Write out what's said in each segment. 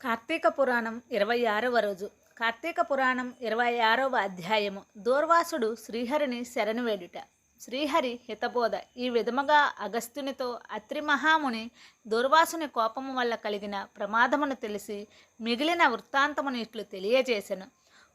కార్తీక పురాణం ఇరవై ఆరవ రోజు. కార్తీక పురాణం ఇరవై ఆరవ అధ్యాయము. దూర్వాసుడు శ్రీహరిని శరణువేడుట శ్రీహరి హితబోధ. ఈ విధముగా అగస్త్యునితో అత్రి మహాముని దూర్వాసుని కోపము వల్ల కలిగిన ప్రమాదమును తెలిసి మిగిలిన వృత్తాంతమును ఇట్లు తెలియజేశను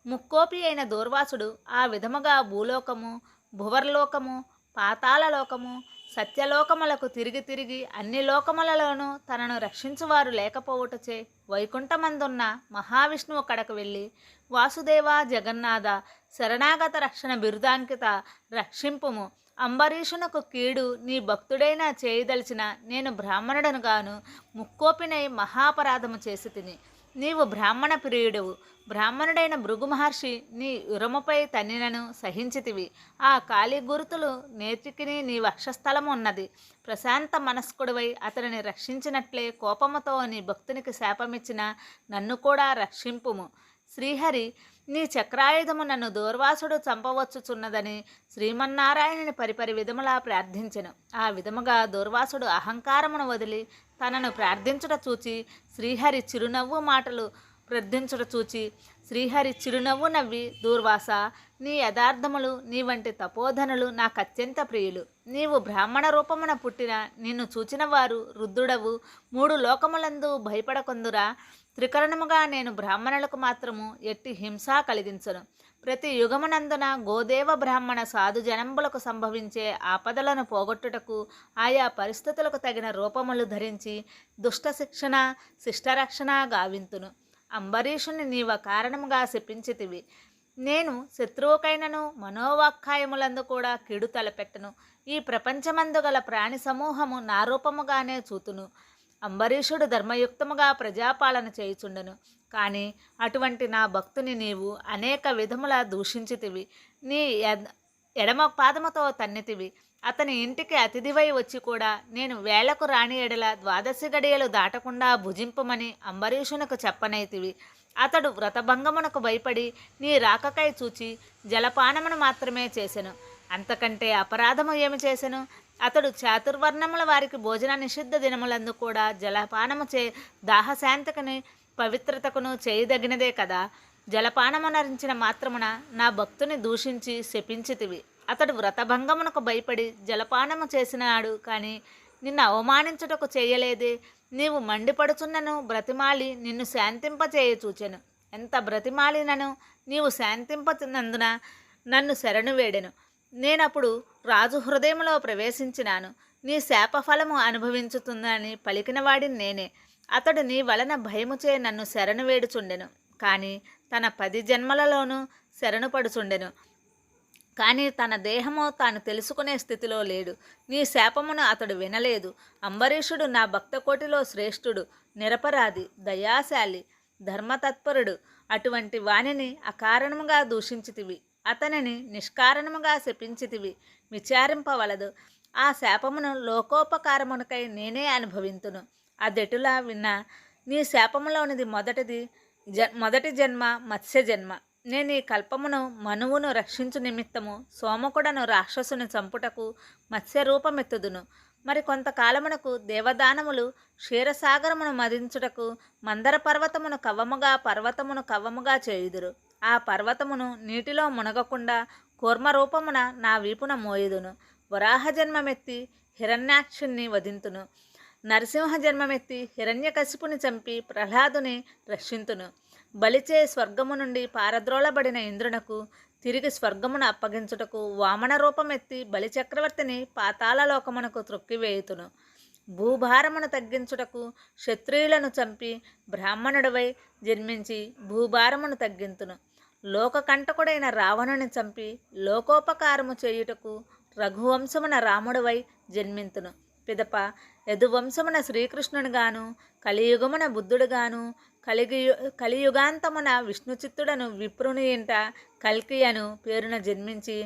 ముక్కోపి అయిన దూర్వాసుడు ఆ విధముగా భూలోకము భువర్లోకము పాతాళలోకము సత్యలోకములకు తిరిగి తిరిగి అన్ని లోకములలోనూ తనను రక్షించువారు లేకపోవుటచే వైకుంఠమందున్న మహావిష్ణువు కడకు వెళ్ళి వాసుదేవ జగన్నాథ శరణాగత రక్షణ బిరుదాంకిత రక్షింపుము. అంబరీషునకు కీడు నీ భక్తుడైన చేయదలిచిన నేను బ్రాహ్మణుడను గాను ముక్కోపినై మహాపరాధము చేసి తిని నీవు బ్రాహ్మణ ప్రియుడవు. బ్రాహ్మణుడైన భృగు మహర్షి నీ ఉరముపై తన్నినను సహించితివి. ఆ కాళీ గురుతులు నేతికిని నీ వక్షస్థలము ఉన్నది. ప్రశాంత మనస్కుడివై అతనిని రక్షించినట్లే కోపముతో నీ భక్తునికి శాపమిచ్చిన నన్ను కూడా రక్షింపుము. శ్రీహరి నీ చక్రాయుధము నన్ను దూర్వాసుడు చంపవచ్చుచున్నదని శ్రీమన్నారాయణుని పరిపరి విధములా ప్రార్థించెను. ఆ విధముగా దూర్వాసుడు అహంకారమును వదిలి తనను ప్రార్థించుట చూచి శ్రీహరి చిరునవ్వు మాటలు ప్రార్థించుట చూచి శ్రీహరి చిరునవ్వు నవ్వి దూర్వాస నీ యథార్థములు నీ వంటి తపోధనులు నాకు అత్యంత ప్రియులు. నీవు బ్రాహ్మణ రూపమున పుట్టిన నిన్ను చూచిన వారు రుద్రుడవు. మూడు లోకములందు భయపడకొందురా. త్రికరణముగా నేను బ్రాహ్మణులకు మాత్రము ఎట్టి హింస కలిగించను. ప్రతి యుగమునందున గోదేవ బ్రాహ్మణ సాధు జనంబులకు సంభవించే ఆపదలను పోగొట్టుటకు ఆయా పరిస్థితులకు తగిన రూపములు ధరించి దుష్ట శిక్షణ శిష్టరక్షణ గావింతును. అంబరీషుని నీవ కారణముగా శపించితివి. నేను శత్రువుకైనను మనోవాఖ్యాయములందు కూడా కిడు తలపెట్టను. ఈ ప్రపంచమందు గల ప్రాణి సమూహము నా రూపముగానే చూతును. అంబరీషుడు ధర్మయుక్తముగా ప్రజాపాలన చేయుచుండెను. కానీ అటువంటి నా భక్తుని నీవు అనేక విధముల దూషించితివి. నీ ఎడమ పాదముతో తన్నితివి. అతని ఇంటికి అతిథివై వచ్చి కూడా నేను వేళకు రాణి ఎడల ద్వాదశి గడియలు దాటకుండా భుజింపమని అంబరీషునకు చెప్పనైతివి. అతడు వ్రతభంగమునకు భయపడి నీ రాకకై చూచి జలపానమును మాత్రమే చేసెను. అంతకంటే అపరాధము ఏమి చేసెను? అతడు చాతుర్వర్ణముల వారికి భోజన నిషిద్ధ దినములందు కూడా జలపానము చే దాహశాంతకుని పవిత్రతకును చేయదగినదే కదా. జలపానమునరించిన మాత్రమున నా భక్తుని దూషించి శపించితివి. అతడు వ్రతభంగమునకు భయపడి జలపానము చేసినాడు కానీ నిన్ను అవమానించుటకు చేయలేదే. నీవు మండిపడుచున్నను బ్రతిమాలి నిన్ను శాంతింపచేయచూచెను. ఎంత బ్రతిమాలినను నీవు శాంతింపనందున నన్ను శరణు వేడెను. నేనప్పుడు రాజు హృదయంలో ప్రవేశించినాను. నీ శాపఫలము అనుభవించుతుందని పలికినవాడిని నేనే. అతడు నీ వలన భయముచే నన్ను శరణు వేడుచుండెను. కానీ తన పది జన్మలలోనూ శరణు పడుచుండెను. కానీ తన దేహము తాను తెలుసుకునే స్థితిలో లేడు. నీ శాపమును అతడు వినలేదు. అంబరీషుడు నా భక్తకోటిలో శ్రేష్ఠుడు నిరపరాధి దయాశాలి ధర్మతత్పరుడు. అటువంటి వాణిని అకారణముగా దూషించితివి. అతనిని నిష్కారణముగా శపించితివి. విచారింపవలదు. ఆ శాపమును లోకోపకారమునకై నేనే అనుభవింతును. అదెటులా విన్నా నీ శాపములోనిది మొదటిది జ మొదటి జన్మ మత్స్య జన్మ. నేను ఈ కల్పమును మనువును రక్షించు నిమిత్తము సోమకుడను రాక్షసుని చంపుటకు మత్స్య రూపమెత్తుదును. మరి కొంతకాలమునకు దేవదానములు క్షీరసాగరమును మదించుటకు మందర పర్వతమును కవ్వముగా పర్వతమును కవ్వముగా చేయుదురు. ఆ పర్వతమును నీటిలో మునగకుండా కూర్మ రూపమున నా వీపున మోయుదును. వరాహ జన్మమెత్తి హిరణ్యాక్షుణ్ణి వధింతును. నరసింహ జన్మమెత్తి హిరణ్యకశిపుని చంపి ప్రహ్లాదుని రక్షింతును. బలిచే స్వర్గము నుండి పారద్రోలబడిన ఇంద్రునకు తిరిగి స్వర్గమును అప్పగించుటకు వామన రూపమెత్తి బలిచక్రవర్తిని పాతాళలోకమునకు త్రొక్కివేయుతును. భూభారమును తగ్గించుటకు క్షత్రియులను చంపి బ్రాహ్మణుడివై జన్మించి భూభారమును తగ్గింతును. లోకకంటకుడైన రావణుని చంపి లోకోపకారము చేయుటకు రఘువంశమున రాముడువై జన్మింతును. పిదప యదువంశమున శ్రీకృష్ణునిగాను కలియుగమున బుద్ధుడుగాను కలిగి కలియుగాంతమున విష్ణుచిత్తుడను విప్రుని ఇంట కల్కి అను పేరున జన్మించి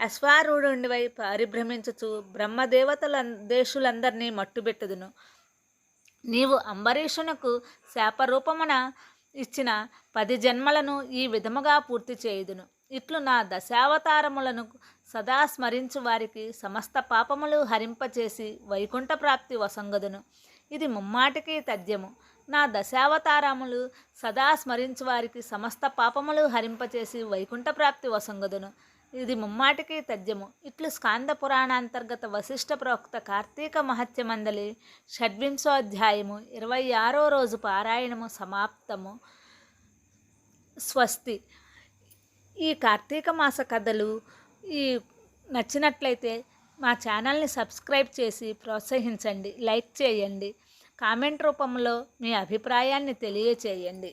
అశ్వారూఢుండివై పరిభ్రమించుచు బ్రహ్మదేవతల దేశులందరినీ మట్టుబెట్టుదును. నీవు అంబరీషునకు శాపరూపమున ఇచ్చిన పది జన్మలను ఈ విధముగా పూర్తి చేయుదును. ఇట్లు నా దశావతారములను సదా స్మరించు వారికి సమస్త పాపములు హరింపచేసి వైకుంఠ ప్రాప్తి వసంగదును. ఇది ముమ్మాటికి తథ్యము. నా దశావతారములు సదా స్మరించు వారికి సమస్త పాపములు హరింపచేసి వైకుంఠ ప్రాప్తి వసంగదును. ఇది ముమ్మాటికి తథ్యము. ఇట్లు స్కాంద పురాణాంతర్గత వశిష్ఠ ప్రోక్త కార్తీక మహత్యమందలి షడ్వింశోధ్యాయము ఇరవై ఆరో రోజు పారాయణము సమాప్తము. స్వస్తి. ఈ కార్తీక మాస కథలు ఈ నచ్చినట్లయితే మా ఛానల్ని సబ్స్క్రైబ్ చేసి ప్రోత్సహించండి. లైక్ చేయండి. కామెంట్ రూపంలో మీ అభిప్రాయాన్ని తెలియచేయండి.